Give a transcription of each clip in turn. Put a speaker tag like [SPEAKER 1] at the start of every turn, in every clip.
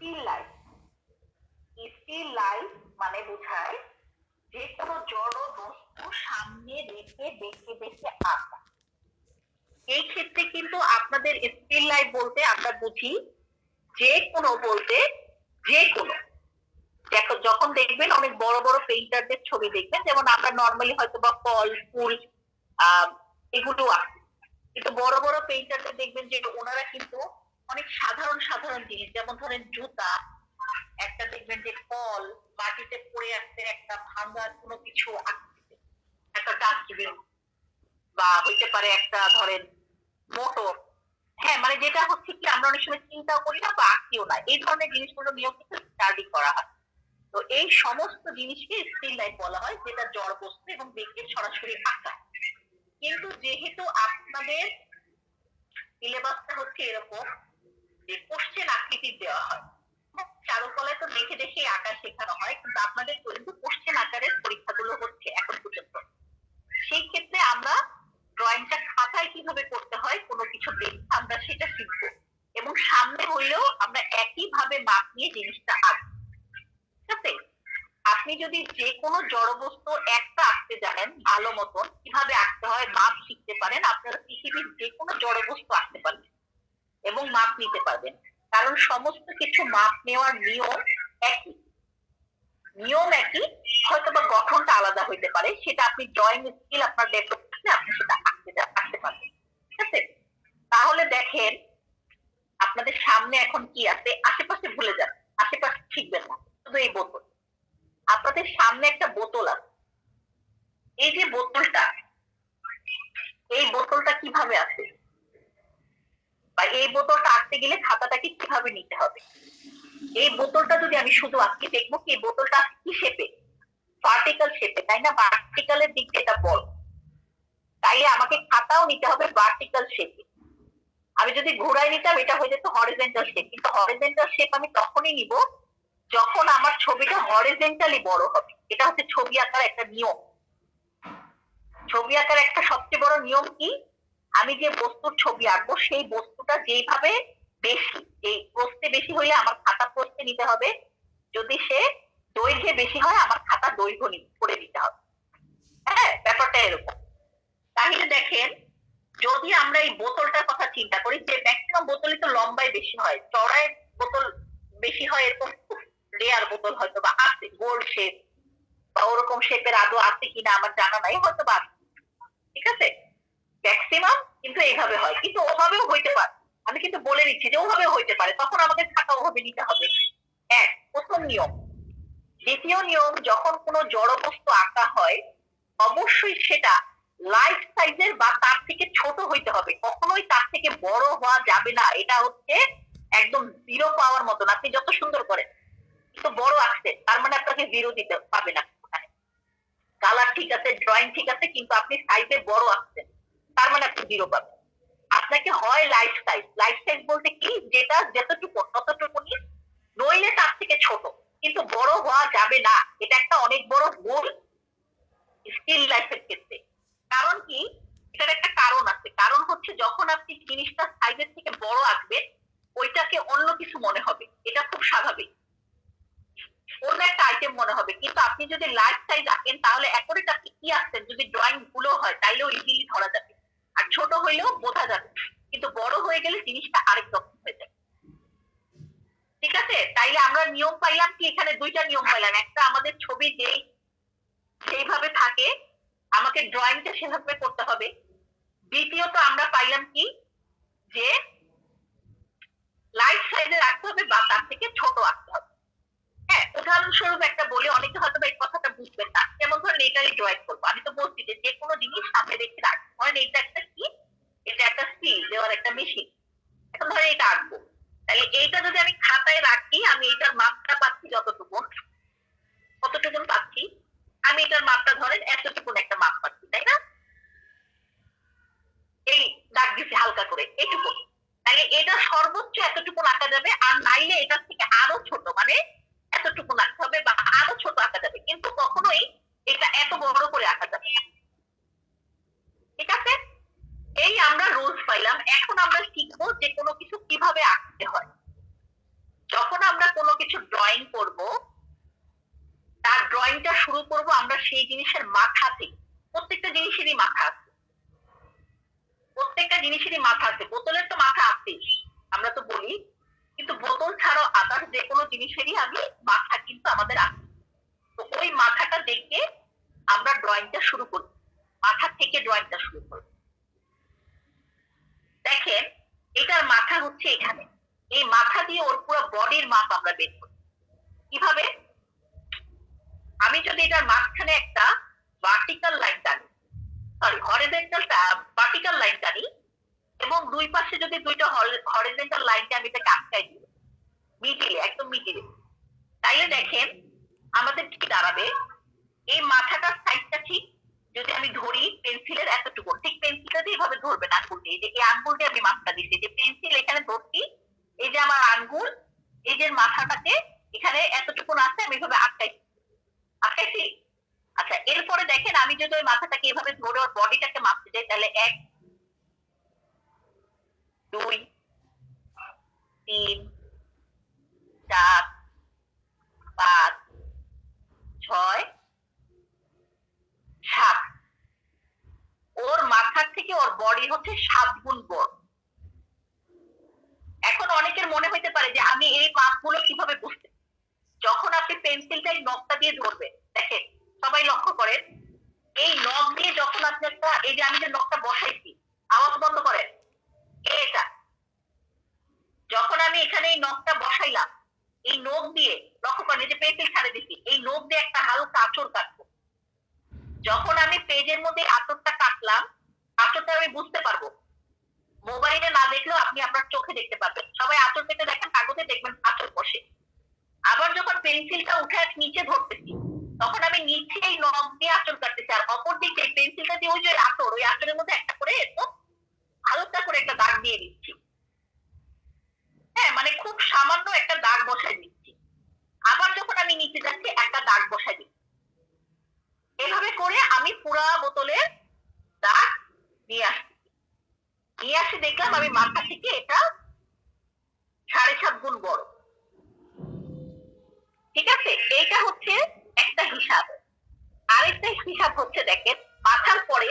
[SPEAKER 1] Still life still life মানে বোঝায় যে কোনো জড় বস্তু সামনে রেখে দেখে দেখে আঁকা। এই ক্ষেত্রে কিন্তু আপনাদের স্টিল লাইফ বলতে আমরা বুঝি যে কোনো বলতে যে কোনো। দেখো, যখন দেখবেন অনেক বড় বড় পেইন্টারদের ছবি দেখবেন, যেমন আমরা নর্মালি হয়তো বা ফল ফুল এগুলো আঁকি। কিন্তু বড় বড় পেইন্টারদের দেখবেন যে ওনারা কিন্তু অনেক সাধারণ সাধারণ জিনিস। যেমন ধরেন জুতা, একটা দেখবেন যে কল মাটিতে পড়ে আসছে একটা ভাঙা কোনো কিছু একটা ডাস্টবিন বা হইতে পারে একটা ধরেন মোটর। হ্যাঁ মানে যেটা হচ্ছে কি, আমরা অনেক সময় চিন্তাও করি না বা আঁকিও না। এই ধরনের জিনিসগুলো নিয়েও কিন্তু স্টাডি করা হয়। তো এই সমস্ত জিনিসকে স্টিল লাইফ বলা হয়, যেটা জড় বস্তু এবং ব্যক্তির সরাসরি আঁকা। কিন্তু যেহেতু আপনাদের সিলেবাসটা হচ্ছে এরকম যে কোশ্চেন আকৃতির দেওয়া হয়। চারুকলায় তো দেখে দেখে আঁকা শেখানো হয়, কিন্তু আপনাদের কিন্তু কোশ্চেন আকারের পরীক্ষাগুলো হচ্ছে এখন পর্যন্ত। সেই ক্ষেত্রে আমরা ড্রয়িংটা খাতায় কীভাবে করতে হয়, কোনো কিছু দেখে আমরা সেটা শিখব। এবং সামনে হইলেও আমরা একইভাবে মাপ নিয়ে জিনিসটা আঁকবো। ঠিক আছে? আপনি যদি যে কোনো জড়বস্তু একটা আঁকতে জানেন, ভালো মতন, কীভাবে আঁকতে হয়, মাপ শিখতে পারেন, আপনারা পৃথিবীর যে কোনো জড়বস্তু আঁকতে পারবেন। এবং মাপ নিতে পারবেন। কারণ সমস্ত কিছু মাপ নেওয়ার নিয়ম একই। নিয়ম একই হয়তো বা গঠনটা আলাদা হইতে পারে, সেটা আপনি ড্রয়িং স্কিল আপনার ডেভেলপ করলে আপনি সেটা আঁকতে আঁকতে পারবেন। ঠিক আছে? তাহলে দেখেন, আপনাদের সামনে এখন কি আছে? আশেপাশে ভুলে যান, আশেপাশে শিখবেন না, শুধু এই বোতল। আপনাদের সামনে একটা বোতল আছে। এই যে বোতলটা, এই বোতলটা কীভাবে আছে? বা এই বোতলটা আঁকতে গেলে খাতাটাকে কীভাবে নিতে হবে? এই বোতলটা যদি আমি শুধু আজকে দেখব কি বোতলটা কি শেপে ভার্টিক্যাল শেপে তাই না? ভার্টিক্যালের দিক এটা বড়। তাইলে আমাকে খাতাও নিতে হবে ভার্টিক্যাল শেপে আমি যদি ঘোরাই নিতাম, এটা হয়ে যেত হরিজেন্টাল শেপ কিন্তু হরিজেন্টাল শেপ আমি তখনই নিব যখন আমার ছবিটা হরিজেন্টালি বড় হবে। এটা হচ্ছে ছবি আঁকার একটা নিয়ম। ছবি আঁকার একটা সবচেয়ে বড় নিয়ম কি? আমি যে বস্তুর ছবি আঁকবো, সেই বস্তুটা যেইভাবে বেশি এই প্রস্থে বেশি হইলে আমার খাতা প্রস্থে নিতে হবে, যদি সে দৈর্ঘ্যে বেশি হয়, আমার খাতা দৈর্ঘ্য করে দিতে হবে। হ্যাঁ ব্যাপারটা এরকম। তাহলে দেখেন, যদি আমরা এই বোতলটার কথা চিন্তা করি, যে ম্যাক্সিমাম বোতলই তো লম্বায় বেশি হয় চড়ায় বোতল বেশি হয়, এরকম রেয়ার বোতল হয়তো বা আছে, গোল শেপ বা ওরকম শেপের আদৌ আছে কিনা আমার জানা নাই, হয়তো বা। ঠিক আছে? ম্যাক্সিমাম কিন্তু এইভাবে হয়। কিন্তু ওভাবেও হইতে পারে। আমি কিন্তু বলে দিচ্ছি যে ওভাবে হইতে পারে। তখন আমাদের খাতা ওভাবে নিতে হবে। এক, প্রথম নিয়ম। দ্বিতীয় নিয়ম, যখন কোনো জড় বস্তু আঁকা হয়, অবশ্যই সেটা লাইফ সাইজের বা তার থেকে ছোট হইতে হবে। কখনোই তার থেকে বড় হওয়া যাবে না। এটা হচ্ছে একদম জিরো পাওয়ার মতন। আপনি যত সুন্দর করেন কিন্তু বড় আঁকছেন। তার মানে আপনাকে জিরো দিতে পাবে না। কালার ঠিক আছে ড্রয়িং ঠিক আছে, কিন্তু আপনি সাইজে বড় আঁকছেন। তার মানে আপনি জিরো পাবেন। আপনাকে হয় লাইফ সাইজ লাইফ সাইজ বলতে কি? যেটা যতটুকু ততটুকুনি নইলে তার থেকে ছোট। কিন্তু বড় হওয়া যাবে না। এটা একটা অনেক বড় ভুল স্কিল লাইফের ক্ষেত্রে। কারণ কি? এটার একটা কারণ আছে। কারণ হচ্ছে যখন আপনি জিনিসটা সাইজের থেকে বড় আঁকবেন, ওইটাকে অন্য কিছু মনে হবে। এটা খুব স্বাভাবিক। অন্য একটা আইটেম মনে হবে। কিন্তু আপনি যদি লাইফ সাইজ আঁকেন, তাহলে একরে আপনি কি আঁকছেন? যদি ড্রয়িং ভুলও হয়, তাইলেও ইজিলি ধরা যাবে। আর ছোট হইলেও বোঝা যাবে কিন্তু বড় হয়ে গেলে জিনিসটা আরেক রকম হয়ে যায়। ঠিক আছে? তাইলে আমরা নিয়ম পাইলাম কি? এখানে দুইটা নিয়ম পাইলাম। একটা আমাদের ছবি যেই, সেইভাবে থাকে। আমাকে ড্রয়িংটা সেভাবে করতে হবে। দ্বিতীয়ত আমরা পাইলাম কি? যে লাইফ সাইজে রাখতে হবে বা তার থেকে ছোট আঁকতে হবে। উদাহরণস্বরূপ একটা বলি, অনেকে হয়তো এই কথাটা বুঝবেন না। যেমন ধরেন এটারই ড্রয়িং করব। আমি তো বলছি যে যে কোনো জিনিস সামনে রেখে রাখব ধরেন এটা একটা কি? এটা একটা স্টিল দেওয়ার একটা মেশিন এখন ধরেন এটা আঁকবো। তাহলে এইটা যদি আমি খাতায় রাখি আমি এটার মাপটা পাচ্ছি যতটুকু কতটুকুন পাচ্ছি আমি এটার মাপটা ধরেন এতটুকুন একটা মাপ পাচ্ছি তাই না এই দাগ দিচ্ছি হালকা করে এইটুকু তাহলে এটা সর্বোচ্চ এতটুকু আঁকা যাবে আর নাইলে এটার থেকে আরও ছোট মানে এতটুকু আঁকতে হবে বা আরও ছোট আঁকা যাবে কিন্তু কখনোই এটা এত বড় করে আঁকা যাবে না। ঠিক আছে এই আমরা রুলস পাইলাম এখন আমরা শিখব যে কোনো কিছু কীভাবে আঁকতে হয় যখন আমরা ড্রয়িং করব তার ড্রয়িংটা শুরু করব আমরা সেই জিনিসের মাথা থেকে প্রত্যেকটা জিনিসেরই মাথা আছে প্রত্যেকটা জিনিসেরই মাথা আছে বোতলের তো মাথা আছে আমরা তো বলি কিন্তু বোতল ছাড়াও আদার যে কোনো জিনিসেরই আমি মাথা কিন্তু আমাদের আছে তো ওই মাথাটা দেখে আমরা ড্রয়িংটা শুরু করি। মাথা থেকে ড্রয়িংটা শুরু করি। দেখেন, এটার মাথা হচ্ছে এখানে। এই মাথা দিয়ে ওর পুরো বডির মাপ আমরা বের করি। কীভাবে? আমি যদি এটার মাঝখানে একটা ভার্টিক্যাল লাইন টানি সরি হরিজেন্টাল ভার্টিক্যাল লাইন টানি, এবং দুই পাশে যদি দুইটা হরিজেন্টাল লাইনটা আমি এটাকে আটকাই দিই মিডিলে একদম মিডিলে তাইলে দেখেন, আমাদের কি দাঁড়াবে? এই মাথাটার সাইডটা ঠিক, যদি আমি ধরি পেন্সিলের এতটুকু, ঠিক পেন্সিলটা দিয়ে এভাবে ধরবেন আঙ্গুল দিয়ে এই যে, এই আঙ্গুল দিয়ে আমি মাপটা দিচ্ছি যে পেন্সিল এখানে ধরছি, এই যে আমার আঙ্গুল, এই যে মাথাটাকে এখানে এতটুকু আছে, আমি এভাবে আটকাই আটকাইছি। আচ্ছা এরপরে দেখেন আমি যদি ওই মাথাটাকে এভাবে ধরে ওর বডিটাকে মাপতে যাই, তাহলে এক, দুই, তিন, চার, পাঁচ, ছয় সাত ওর মাথার থেকে ওর বডি হচ্ছে সাত গুণ বড়। এখন অনেকের মনে হইতে পারে যে আমি এই মাপগুলো কীভাবে বুঝতে যখন আপনি পেন্সিলটা এই নখটা দিয়ে ধরবেন, দেখেন, সবাই লক্ষ্য করেন, এই নখ দিয়ে যখন আপনি একটা, এই যে আমি যে নখটা বসাইছি, আওয়াজ বন্ধ করেন, এটা। যখন আমি এখানে এই নখটা বসাইলাম, এই নখ দিয়ে, লক্ষ্য করেন যে পেন্সিল ছাড়ে দিচ্ছি এই নখ দিয়ে একটা হালকা আঁচড় কাটবো। যখন আমি পেজের মধ্যে আঁচড়টা কাটলাম আঁচড়টা আমি বুঝতে পারব। মোবাইলে না দেখলেও আপনি আপনার চোখে দেখতে পারবেন। সবাই আঁচড় পেতে দেখেন, কাগজে দেখবেন আঁচড় বসে। আবার যখন পেন্সিলটা উঠে নিচে ধরতেছি, তখন আমি নিচে এই নখ দিয়ে আঁচড় কাটতেছি। আর অপর দিকে পেন্সিলটা দিয়ে ওই যে আঁচড় ওই আঁচড়ের মধ্যে একটা করে হালকা করে একটা দাগ দিয়ে দিচ্ছি হ্যাঁ মানে খুব সামান্য একটা দাগ বসাই দিচ্ছি। আবার যখন আমি নিচে যাচ্ছি, একটা দাগ বসাই দিচ্ছি। এভাবে করে আমি পুরা বোতলের দাগ নিয়ে আসছি। নিয়ে আসি দেখলাম আমি মাথা থেকে এটা সাড়ে সাত গুণ বড়। ঠিক আছে? এইটা হচ্ছে একটা হিসাব। আরেকটা হিসাব হচ্ছে দেখেন, মাথার পরে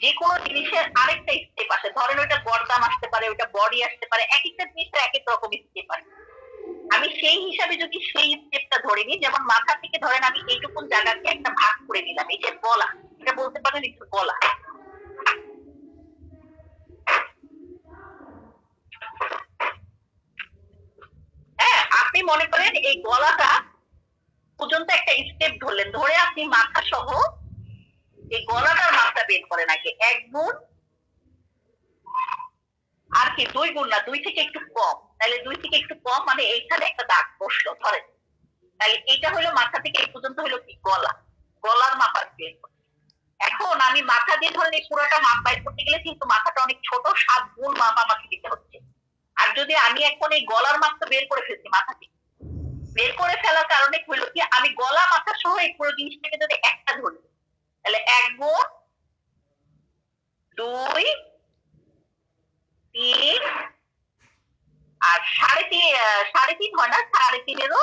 [SPEAKER 1] যে কোনো জিনিসের আরেকটা স্টেপ আসে। ধরেন ওইটা গরদাম আসতে পারে, ওইটা বডি আসতে পারে, এক একটা জিনিসের এক এক রকম স্টেপ আসে। আমি সেই হিসাবে যদি সেই স্টেপটা ধরে নিই, যেমন মাথা থেকে ধরেন আমি এইটুকুন জায়গাকে একটা ভাগ করে নিলাম, এই যে গলা, এটা বলতে পারেন একটু গলা। হ্যাঁ আপনি মনে করেন এই গলাটা পর্যন্ত একটা স্টেপ ধরলেন, ধরে আপনি মাথা সহ এই গলাটার মাপটা বের করেন আগে, এক গুণ, আর কি, দুই গুণ না, দুই থেকে একটু কম। তাহলে দুই থেকে একটু কম মানে এইখানে একটা দাগ বসল, ধরেন। তাহলে এটা হলো মাথা থেকে এই পর্যন্ত হলো কি? গলা। গলার মাপ আর বের এখন আমি মাথা দিয়ে ধরেন পুরোটা মাপ বাইর করতে গেলে কিন্তু মাথাটা অনেক ছোট, সাত গুণ মাপ আমাকে দিতে হচ্ছে। আর যদি আমি এখন এই গলার মাপটা বের করে ফেলছি মাথা থেকে বের করে ফেলার কারণে হলো কি? আমি গলা মাথা সহ এই পুরো জিনিসটাকে যদি একটা ধরি, তাহলে এক গুণ দুই, তিন আর সাড়ে তিন সাড়ে তিন হয় না সাড়ে তিনেরও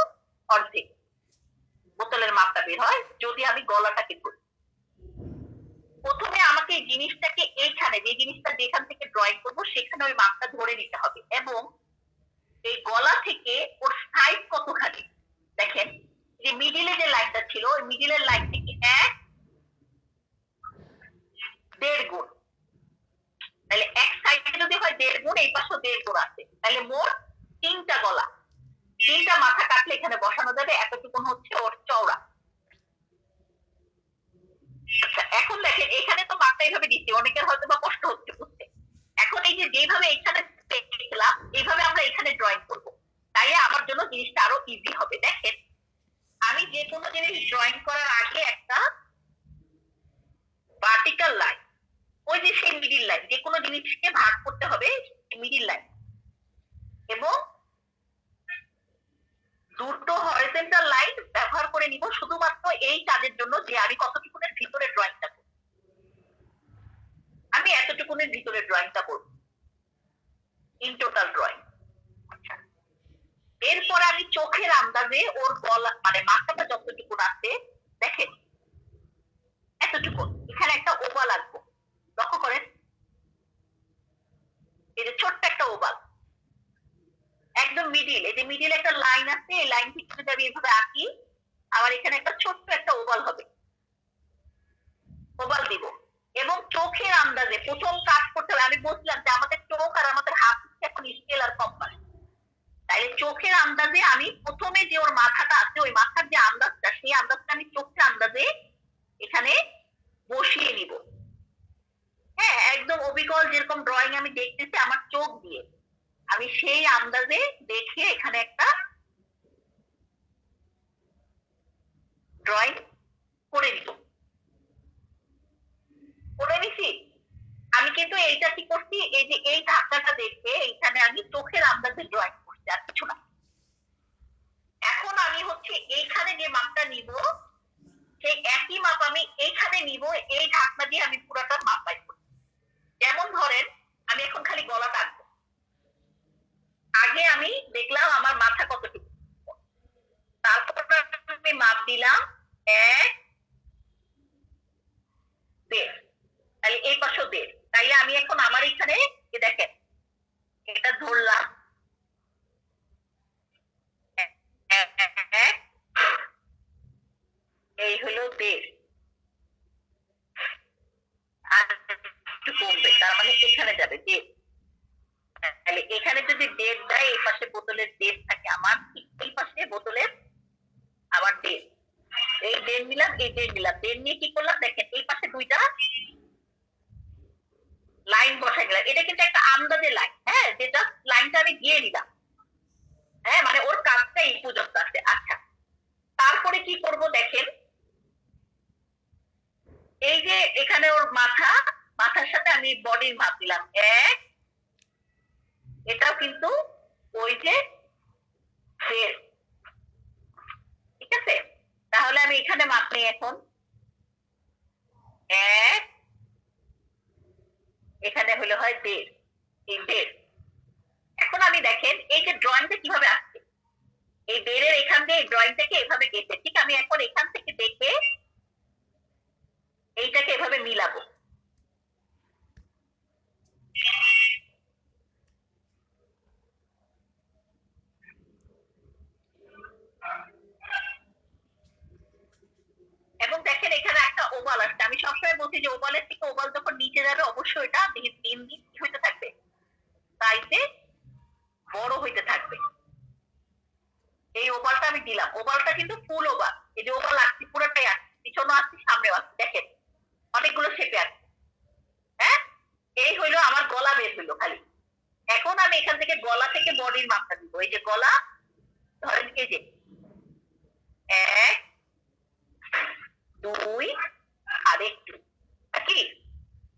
[SPEAKER 1] অর্ধেক। বোতলের মাপটা বের হয়, যদি আমি গলাটাকে ধরি। প্রথমে আমাকে এই জিনিসটাকে এইখানে, যে জিনিসটা যেখান থেকে ড্রয়িং করব, সেখানে ওই মাপটা ধরে নিতে হবে। এবং এই গলা থেকে ওর সাইজ কতখানি? দেখেন, যে মিডিলে যে লাইনটা ছিল, ওই মিডিলের লাইন থেকে এক, দেড় গুণ। তাহলে এক সাইডে যদি হয় দেড় গুণ, এই পাশেও দেড় গুণ আছে। তাহলে মোট তিনটা গলা। তিনটা মাথা কাটলে এখানে বসানো যাবে এতটুকুন হচ্ছে ওর চওড়া। আচ্ছা এখন দেখেন, এখানে তো মাপটা এইভাবে দিচ্ছি, অনেকের হয়তো বা কষ্ট হচ্ছে বুঝতে। এখন এই যে যেভাবে এখানে দেখলাম, এইভাবে আমরা এখানে ড্রয়িং করব। তাই আমার জন্য জিনিসটা আরও ইজি হবে। দেখেন, আমি যে কোনো জিনিস ড্রয়িং করার আগে একটা ভার্টিক্যাল লাইন ওই যে সেই মিডিল লাইন যে কোনো জিনিসকে ভাগ করতে হবে মিডিল লাইন এবং দুটো হরিজেন্টাল লাইন ব্যবহার করে নিব শুধুমাত্র এই কাজের জন্য যে আমি কতটুকুনের ভিতরে ড্রয়িংটা করব। আমি এতটুকুনের ভিতরে ড্রয়িংটা করব। ইন টোটাল ড্রয়িং এরপর আমি চোখের আন্দাজে ওর গলা মানে মাথাটা যতটুকু আছে, দেখেন। এতটুকু। এখানে একটা ওভাল আঁকবো। লক্ষ্য করেন? এই যে ছোট্ট একটা ওভাল একদম মিডিল এই যে মিডিল একটা লাইন আছে, এই লাইন থেকে যদি আমি এভাবে আঁকি, আমার এখানে একটা ছোট্ট একটা ওভাল হবে। ওভাল দিব। এবং চোখের আন্দাজে প্রথম কাজ করতে হবে। আমি বলছিলাম যে আমাদের চোখ আর আমাদের হাত এখন স্কেল আর কম্পাস তাইলে চোখের আন্দাজে আমি প্রথমে যে ওর মাথাটা আছে, ওই মাথার যে আন্দাজটা, সেই আন্দাজটা আমি চোখের আন্দাজে এখানে বসিয়ে নিব। হ্যাঁ একদম অবিকল যেরকম ড্রয়িং আমি দেখতেছি, আমার চোখ দিয়ে। আমি সেই আন্দাজে দেখে এখানে একটা ড্রয়িং করে নিব। করে নিছি, আমি কিন্তু এইটা কি করছি, এই যে এই ধাক্কাটা দেখে এইখানে আমি চোখের আন্দাজে ড্রয়িং করছি আর কিছু না। এখন আমি হচ্ছে এইখানে যে মাপটা নিব, সেই একই মাপ আমি এইখানে নিব, এই ঢাকনা দিয়ে আমি পুরোটা মাপ পাই। যেমন ধরেন, আমি এখন খালি গলা টানবো আগে আমি দেখলাম আমার মাথা কতটুকু। তারপর আমি মাপ দিলাম, এক, দেড়। তাহলে এই পাশেও দেড়। তাইলে আমি এখন আমার এখানে দেখেন, এটা ধরলাম। এই হলো দেড় আর একটু কমবে তার মানে এখানে যাবে দেড় তাহলে এখানে যদি দেড় দেয়, এই পাশে বোতলের দেড় থাকে আমার, এই পাশে বোতলের আবার দেড় এই দেড় নিলাম, এই দেড় নিলাম। দেড় নিয়ে কি করলাম? দেখেন, এই পাশে দুইটা লাইন বসাই দিলাম। এটা কিন্তু একটা আন্দাজে লাইন হ্যাঁ? যেটা লাইনটা আমি দিয়ে নিলাম। হ্যাঁ? মানে ওর কাজটা এই পর্যন্ত আছে। আচ্ছা তারপরে কি করব দেখেন? এই যে এখানে ওর মাথা, মাথার সাথে আমি বডির মাপ দিলাম। এক এটাও কিন্তু ওই যে দেড় ঠিক আছে? তাহলে আমি এখানে মাপ নিই এখন। এক, এখানে হলো হয় দেড়, এই দেড়। এখন আমি দেখেন, এই যে ড্রয়িংটা কীভাবে আসছে? এই দেড়ের এখান দিয়ে ড্রয়িংটাকে এভাবে গেছে ঠিক? আমি এখন এখান থেকে দেখে এইটাকে এভাবে মিলাবো এবং দেখেন এখানে একটা ওভাল আসছে আমি সবসময় বলছি যে ওভালের থেকে ওভাল যখন নিচে যাবে, অবশ্যই এটা দিন দিন হইতে থাকবে। সাইজে বড় হইতে থাকবে। এই ওভালটা আমি দিলাম। ওভালটা কিন্তু ফুল ওভাল। এই যে ওভাল আসছে, পুরোটাই আসছে। পিছনে আসছে, সামনেও আসছে। দেখেন, অনেকগুলো শেপে আসছে হ্যাঁ? এই হইল আমার গলা বের হইল খালি। এখন আমি এখান থেকে গলা থেকে বডির মাপটা দিব। এই যে গলা, ধরেন এই যে এক, দুই আর একটু কি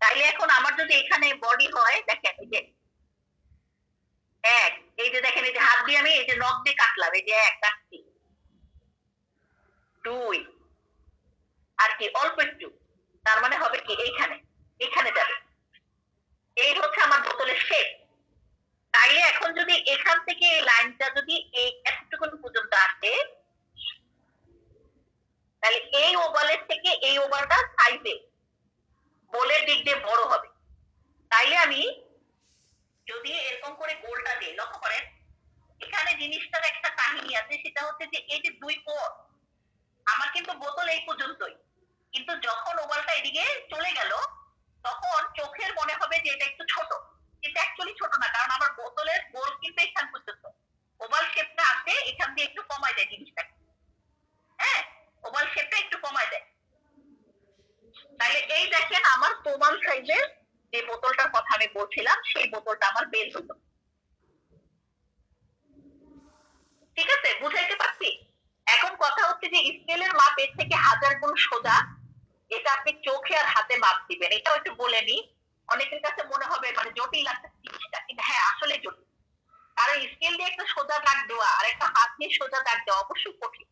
[SPEAKER 1] তাইলে এখন আমার যদি এখানে বডি হয়, দেখেন এই যে এক, এই যে দেখেন, এই যে হাত দিয়ে আমি এই যে নখ দিয়ে কাটলাম, এই যে এক, কাটছি। দুই, আর কি, অল্প একটু, তার মানে হবে কি, এইখানে এখানে যাবে। এই হচ্ছে আমার বোতলের শেপ তাইলে এখন যদি এখান থেকে এই লাইনটা যদি এই এতটুকু পর্যন্ত আসে তাহলে এই ওভালের থেকে এই ওভালটা সাইজে গোলের দিক দিয়ে বড় হবে। তাইলে আমি যদি এরকম করে গোলটা দিই, লক্ষ্য করেন, এখানে জিনিসটার একটা কাহিনী আছে, সেটা হচ্ছে যে এই যে দুই কোণ আমার কিন্তু বোতল এই পর্যন্তই। কিন্তু যখন ওভালটা এদিকে চলে গেল, তখন চোখের মনে হবে যে এটা একটু ছোট। কিন্তু অ্যাকচুয়ালি ছোট না, কারণ আমার বোতলের গোল কিন্তু এখান পর্যন্ত। ওভাল শেপটা আছে, এখান দিয়ে একটু কমায় দেয় জিনিসটা হ্যাঁ ওভাল শেপটা একটু কমায় দেয়। তাহলে এই দেখেন আমার প্রমাণ সাইজের যে বোতলটার কথা আমি বলছিলাম, সেই বোতলটা আমার বের হলো। ঠিক আছে? বুঝাইতে পারছি? এখন কথা হচ্ছে যে স্কেলের মাপ এর থেকে হাজার গুণ সোজা, এটা আপনি চোখে আর হাতে মাপ দিবেন। এটাও একটু বলে নি অনেকের কাছে মনে হবে মানে জটিল একটা জিনিসটা। কিন্তু হ্যাঁ আসলে জটিল। কারণ স্কেল দিয়ে একটা সোজা দাগ দেওয়া আর একটা হাত দিয়ে সোজা দাগ দেওয়া অবশ্যই কঠিন।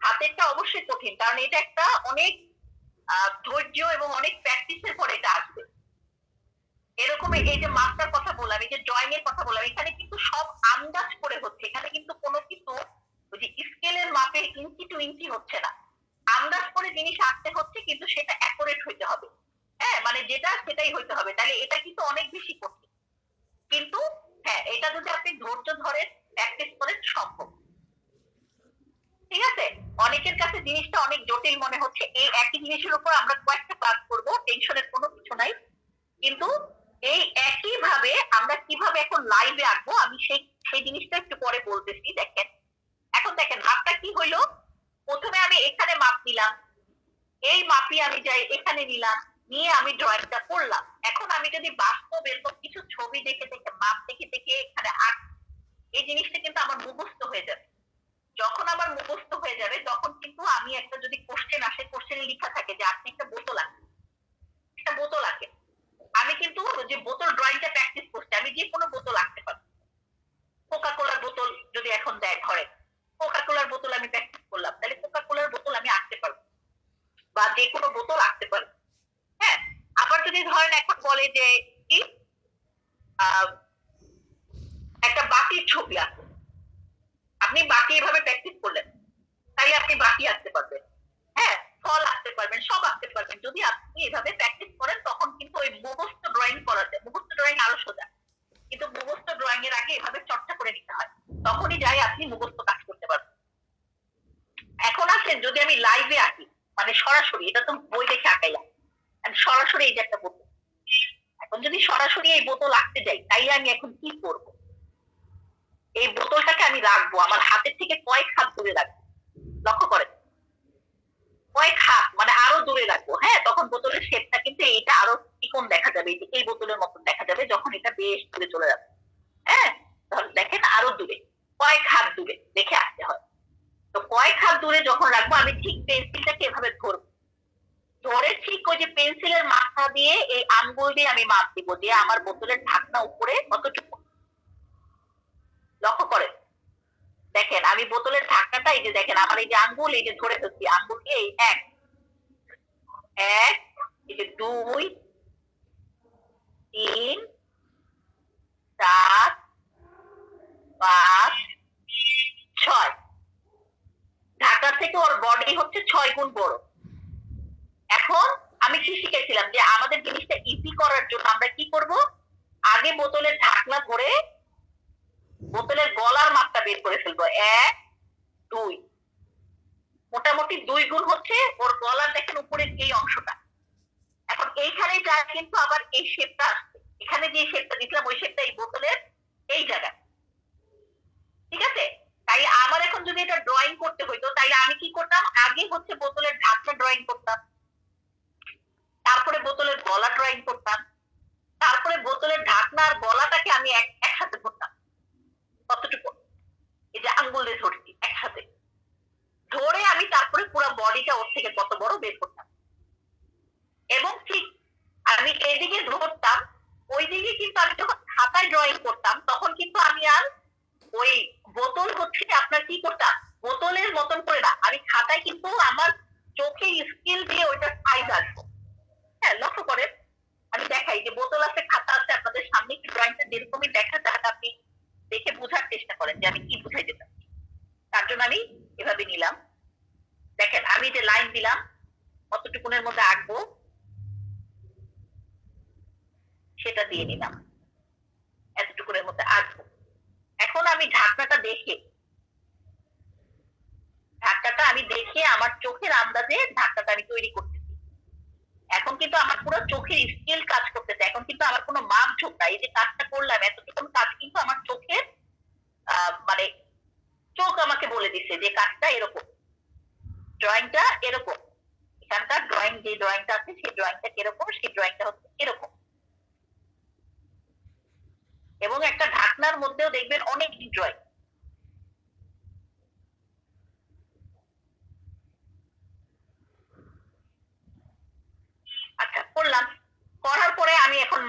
[SPEAKER 1] হাতেরটা অবশ্যই কঠিন, কারণ এটা একটা অনেক ধৈর্য এবং অনেক প্র্যাকটিসের পরে এটা আসবে। এরকম এই যে মাপটার কথা বললাম, এই যে ড্রয়িং এর কথা বললাম, এখানে কিন্তু সব আন্দাজ করে হচ্ছে। এখানে কিন্তু কোনো কিছু ওই যে স্কেলের মাপে ইঞ্চি টু ইঞ্চি হচ্ছে না। আন্দাজ করে জিনিস আঁকতে হচ্ছে, কিন্তু সেটা অ্যাকুরেট হইতে হবে। হ্যাঁ মানে যেটা সেটাই হইতে হবে। তাহলে এটা কিন্তু অনেক বেশি কঠিন। কিন্তু হ্যাঁ এটা যদি আপনি ধৈর্য ধরে প্র্যাকটিস করেন, সম্ভব। ঠিক আছে? অনেকের কাছে জিনিসটা অনেক জটিল মনে হচ্ছে। এই একই জিনিসের উপর আমরা কয়েকটা ক্লাস করব টেনশনের কোনো কিছু নাই। কিন্তু এই একই ভাবে আমরা কীভাবে এখন লাইভে আঁকবো আমি সেই সেই জিনিসটা একটু পরে বলতেছি, দেখেন। এখন দেখেন মাপটা কি হইল? প্রথমে আমি এখানে মাপ নিলাম। এই মাপি আমি যাই, এখানে নিলাম, নিয়ে আমি ড্রয়িংটা করলাম। এখন আমি যদি বাস্তব এরকম কিছু ছবি দেখে দেখে মাপ দেখে দেখে এখানে আঁক, এই জিনিসটা কিন্তু আমার মুখস্থ হয়ে যাবে। যখন আমার মুখস্থ হয়ে যাবে, তখন কিন্তু আমি একটা যদি কোশ্চেন আসে কোশ্চেনে লেখা থাকে যে আপনি একটা বোতল আঁকেন একটা বোতল আঁকেন। কিন্তু যে বোতল ড্রয়িংটা প্র্যাকটিস করছি, আমি যে কোনো বোতল আঁকতে পারব। কোকা কোলার বোতল যদি এখন দেয় ঘরে কোকা কোলার বোতল আমি প্র্যাকটিস করলাম, তাহলে কোকা কোলার বোতল আমি আঁকতে পারব। বা যে কোনো বোতল আঁকতে পারব। হ্যাঁ? আবার যদি ধরেন এখন বলে যে কি? একটা বাটির ছবি আঁকো। আপনি বাকি এভাবে প্র্যাকটিস করলেন তাইলে আপনি বাকি আঁকতে পারবেন। ফল আঁকতে পারবেন, সব আঁকতে পারবেন। যদি আপনি এভাবে প্র্যাকটিস করেন, তখন কিন্তু ওই মুখস্থ ড্রয়িং করা যায়। মুখস্থ ড্রয়িং আরও সোজা। কিন্তু মুখস্থ ড্রয়িং এর আগে এভাবে চর্চা করে নিতে হয়। তখনই যাই আপনি মুখস্থ কাজ করতে পারবেন। এখন আসেন, যদি আমি লাইভে আঁকি মানে সরাসরি, এটা তো বই দেখে আঁকাইলাম আমি সরাসরি এই যে একটা বোতল। এখন যদি সরাসরি এই বোতল আঁকতে যাই, তাইলে আমি এখন কি করব? এই বোতলটাকে আমি রাখব। আমার হাতের থেকে কয়েক হাত দূরে রাখব। লক্ষ্য করেন। কয়েক হাত মানে আরও দূরে রাখব হ্যাঁ? তখন বোতলের শেপটা কিন্তু এইটা আরও চিকন দেখা যাবে, এই বোতলের মতন দেখা যাবে, যখন এটা বেশ দূরে চলে যাবে হ্যাঁ? তাহলে দেখেন আরও দূরে, কয়েক হাত দূরে, দেখে আসতে হয়। তো কয়েক হাত দূরে যখন রাখব, আমি ঠিক পেন্সিলটাকে এভাবে ধরবো। ধরে ঠিক ওই যে পেন্সিলের মাথা দিয়ে, এই আঙ্গুল দিয়ে আমি মাপ দিব, দিয়ে আমার বোতলের ঢাকনা উপরে কতটুকু? লক্ষ্য করেন দেখেন, আমি বোতলের ঢাকনাটা এই যে দেখেন, আমার এই যে আঙ্গুল, এই যে ধরে ফেলছি, আঙ্গুল এই এক এক, এই যে দুই, তিন, চার, পাঁচ, ছয়। ঢাকা থেকে ওর বডি হচ্ছে ছয় গুণ বড়। এখন আমি কি শিখেছিলাম যে আমাদের জিনিসটা ইজি করার জন্য আমরা কি করব? আগে বোতলের ঢাকনা ধরে বোতলের গলার মাপটা বের করে ফেলব। এক, দুই। মোটামুটি দুই গুণ হচ্ছে ওর গলার দেখেন উপরের এই অংশটা। এখন এইখানে যায় কিন্তু আবার এই শেপটা এখানে যে শেপটা দিছিলাম, ওই শেপটা এই বোতলের এই জায়গায়। ঠিক আছে? তাই আমার এখন যদি এটা ড্রয়িং করতে হইতো তাই আমি কি করতাম? আগে হচ্ছে বোতলের ঢাকনা ড্রয়িং করতাম। তারপরে বোতলের গলা ড্রয়িং করতাম। তারপরে বোতলের ঢাকনা আর গলাটাকে আমি এক- একসাথে ধরতাম কতটুকু? এই যে আঙ্গুল দিয়ে ধরছি একসাথে। ধরে আমি তারপরে পুরো বডিটা ওর থেকে কত বড় বের করতাম। এবং ঠিক আমি এদিকে ধরতাম ওই দিকে কিন্তু আমি যখন খাতায় ড্রয়িং করতাম, তখন কিন্তু আমি আর ওই বোতল হচ্ছে আপনার কি করতাম? বোতলের মতন করে না, আমি খাতায় কিন্তু আমার চোখের স্কিল দিয়ে ওইটা সাইজ আসব হ্যাঁ লক্ষ্য করেন, আমি দেখাই যে বোতল আছে, খাতা আছে, আপনাদের সামনে কি ড্রয়িংটা যেরকমই দেখা যাক, আপনি দেখে বোঝার চেষ্টা করেন যে আমি কি বুঝাইতে চাচ্ছি তার জন্য আমি এভাবে নিলাম। দেখেন, আমি যে লাইন দিলাম কতটুকুনের মধ্যে আঁকবো। সেটা দিয়ে নিলাম। এতটুকুনের মধ্যে আঁকবো। এখন আমি ঢাকনাটা দেখে, ঢাকনাটা আমি দেখে আমার চোখের আন্দাজে ঢাকনাটা আমি তৈরি করতেছি এখন কিন্তু আমার পুরো চোখের স্কিল কাজ করতেছে। এখন কিন্তু আমার কোনো মাপ ঝোঁক নাই। এই যে কাজটা করলাম এতটুকু কাজ কিন্তু আমার চোখের মানে চোখ আমাকে বলে দিছে যে কাজটা এরকম। ড্রয়িংটা এরকম। এখানকার ড্রয়িং যে ড্রয়িংটা আছে, সেই ড্রয়িংটা কীরকম, সেই ড্রয়িংটা হচ্ছে এরকম। এবং একটা ঢাকনার মধ্যেও দেখবেন অনেক ড্রয়িং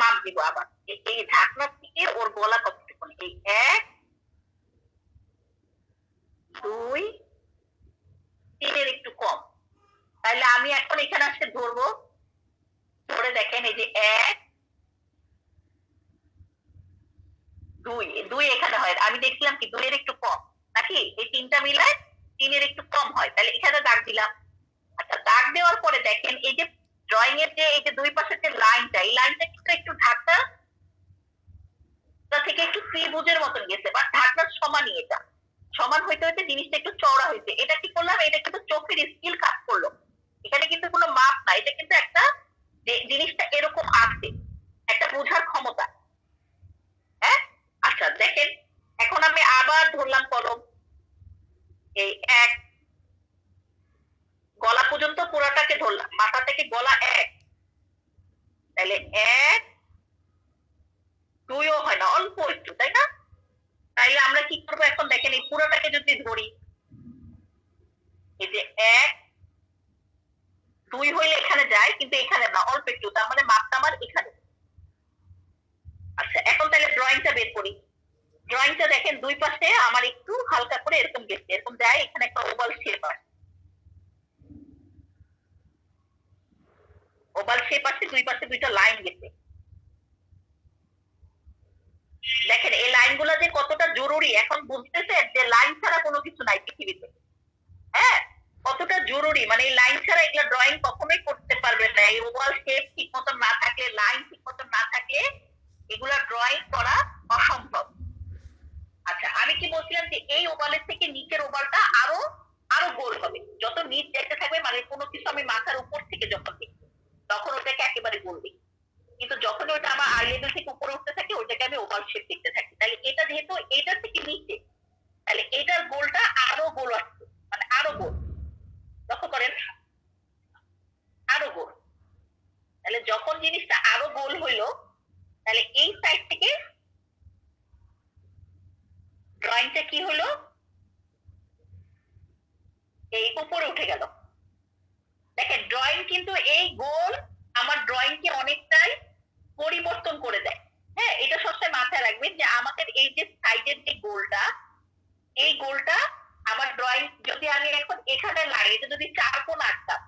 [SPEAKER 1] মাপ দিব আবার। এই ঢাকনা থেকে ওর গলা কতটুকু? এই এক, দুই, তিনের একটু কম। তাহলে আমি এখন এখানে আসতে ধরবো। ধরে দেখেন এই যে এক, দুই। দুই এখানে হয়। আমি দেখছিলাম কি দুইয়ের একটু কম। নাকি? এই তিনটা মিলায় তিনের একটু কম হয়। তাহলে এখানে দাগ দিলাম। আচ্ছা দাগ দেওয়ার পরে দেখেন এই যে ড্রয়িং এর যে এই যে দুই পাশের যে লাইনটা এই লাইনটা কিন্তু একটু ঢাকা থেকে একটু ত্রিভুজের মতন গেছে, বা ঢাকনার সমানই এটা। সমান হইতে হইতে জিনিসটা একটু চওড়া হয়েছে। এটা কি করলাম? এটা কিন্তু চোখের স্কিল কাজ করল এখানে কিন্তু কোনো মাপ না এটা কিন্তু একটা যে জিনিসটা এরকম আছে একটা বোঝার ক্ষমতা হ্যাঁ আচ্ছা দেখেন এখন আমি আবার ধরলাম কলম এই এক গলা পর্যন্ত পুরাটাকে ধরলাম মাথা থেকে গলা এক তাহলে এক দুইও হয় না অল্প একটু তাই না তাইলে আমরা কি করব এখন দেখেন এই পুরোটাকে যদি ধরি এই যে এক দুই হইলে এখানে যায় কিন্তু এখানে না অল্প একটু তার মানে মাপটা আমার এখানে আচ্ছা এখন তাহলে ড্রয়িংটা বের করি ড্রয়িংটা দেখেন দুই পাশে আমার একটু হালকা করে এরকম গেছে এরকম যায় এখানে একটা ওভাল শেপ আছে ওভাল শেপ আছে দুই পাশে দুইটা লাইন গেছে। দেখেন, এই লাইনগুলো যে কতটা জরুরি, এখন বুঝতেছেন যে লাইন ছাড়া কোনো কিছু নাই পৃথিবীতে। হ্যাঁ? কতটা জরুরি? মানে এই লাইন ছাড়া এগুলো ড্রয়িং কখনোই করতে পারবেন না। এই ওভাল শেপ ঠিক মতন না থাকলে লাইন ঠিক মতন না থাকলে এগুলা ড্রয়িং করা অসম্ভব। আচ্ছা আমি কি বলছিলাম যে এই ওভালের থেকে নিচের ওভালটা আরও আরও গোল হবে। যত নিচ দেখতে থাকবে মানে কোনো কিছু আমি মাথার উপর থেকে যখন ওটাকে একেবারে গোল দেখি কিন্তু যখন ওটা আমার আই লেভেল থেকে উপরে উঠতে থাকে ওটাকে আমি ওভাল শেপ দেখতে থাকি। তাহলে এটা যেহেতু এটার থেকে নিচে, তাহলে এটার গোলটা আরও গোল আসছে। মানে আরও গোল। লক্ষ্য করেন, আরও গোল। তাহলে যখন জিনিসটা আরও গোল হইল, তাহলে এই সাইড থেকে ড্রয়িংটা কি হলো? এই উপরে উঠে গেল। দেখেন ড্রয়িং কিন্তু এই গোল আমার ড্রয়িং কে অনেকটাই পরিবর্তন করে দেয়। হ্যাঁ এটা সবসময় মাথায় রাখবেন যে আমাদের এই যে সাইডের যে গোলটা, এই গোলটা আমার ড্রয়িং যদি আমি এখন এখানে লাগাই, এটা যদি চার কোণ আঁকতাম,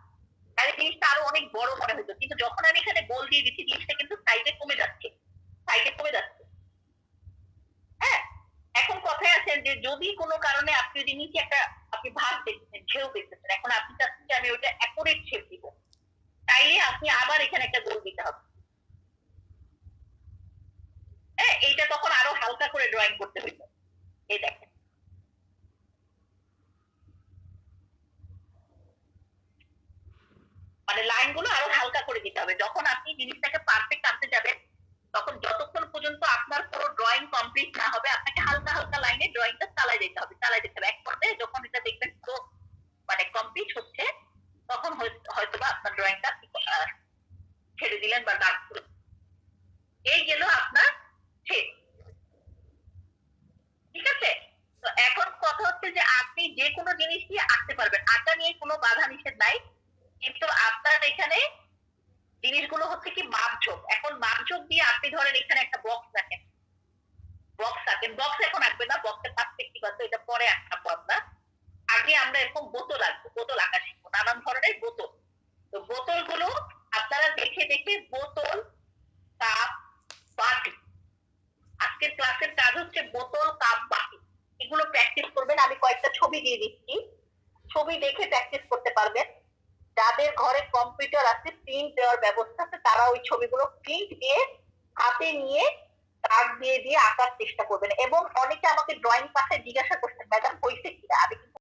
[SPEAKER 1] তাহলে জিনিসটা আরও অনেক বড় মনে হতো। কিন্তু যখন আমি এখানে গোল দিয়ে দিচ্ছি, জিনিসটা কিন্তু সাইডে কমে যাচ্ছে সাইডে কমে যাচ্ছে। হ্যাঁ এখন কথায় আছেন যে যদি কোনো কারণে আপনি যদি নিচে একটা, আপনি ভাগ দেখতেছেন ঢেউ দেখতেছেন এখন আপনি চাচ্ছেন যে আমি ওইটা অ্যাকুরেট শেপ তাইলে আপনি আবার এখানে একটা গোল দিতে হবে। হ্যাঁ এইটা তখন আরও হালকা করে ড্রয়িং করতে হইতো এই দেখেন। মানে লাইনগুলো আরও হালকা করে দিতে হবে। যখন আপনি জিনিসটাকে পারফেক্ট আনতে যাবেন, তখন যতক্ষণ পর্যন্ত আপনার পুরো ড্রয়িং কমপ্লিট না হবে, আপনাকে হালকা হালকা লাইনে ড্রয়িংটা চালাই যেতে হবে। চালাই যেতে হবে। এক পর্যায়ে যখন এটা দেখবেন পুরো মানে কমপ্লিট হচ্ছে তখন হয়তো- হয়তোবা আপনার ড্রয়িংটা ছেড়ে দিলেন বা দাগ। এই গেল আপনার শেপ ঠিক আছে? তো এখন কথা হচ্ছে যে আপনি যে কোনো জিনিস দিয়ে আঁকতে পারবেন। আঁকা নিয়ে কোনো বাধা নিষেধ নাই। কিন্তু আপনার এখানে জিনিসগুলো হচ্ছে কি মাপঝোপ। এখন মাপঝোপ দিয়ে আপনি ধরেন এখানে একটা বক্স রাখেন বক্স রাখেন বক্স এখন আঁকবেন না। বক্সের পার্সপেক্টিভ আছে এটা পরে আঁকাবো আমরা। আগে আমরা এরকম বোতল আঁকবো বোতল আঁকা শিখব। নানান ধরনের বোতল। তো বোতলগুলো আপনারা দেখে দেখে বোতল কাপ বাটি। আজকের ক্লাসের কাজ হচ্ছে বোতল কাপ বাটি। এগুলো প্র্যাকটিস করবেন। আমি কয়েকটা ছবি দিয়ে দিচ্ছি। ছবি দেখে প্র্যাকটিস করতে পারবেন। যাদের ঘরে কম্পিউটার আছে প্রিন্ট দেওয়ার ব্যবস্থা আছে, তারা ওই ছবিগুলো প্রিন্ট দিয়ে হাতে নিয়ে দাগ দিয়ে দিয়ে আঁকার চেষ্টা করবেন। এবং অনেকে আমাকে ড্রয়িং পাশে জিজ্ঞাসা করছেন, ম্যাডাম হয়েছে কিনা? আমি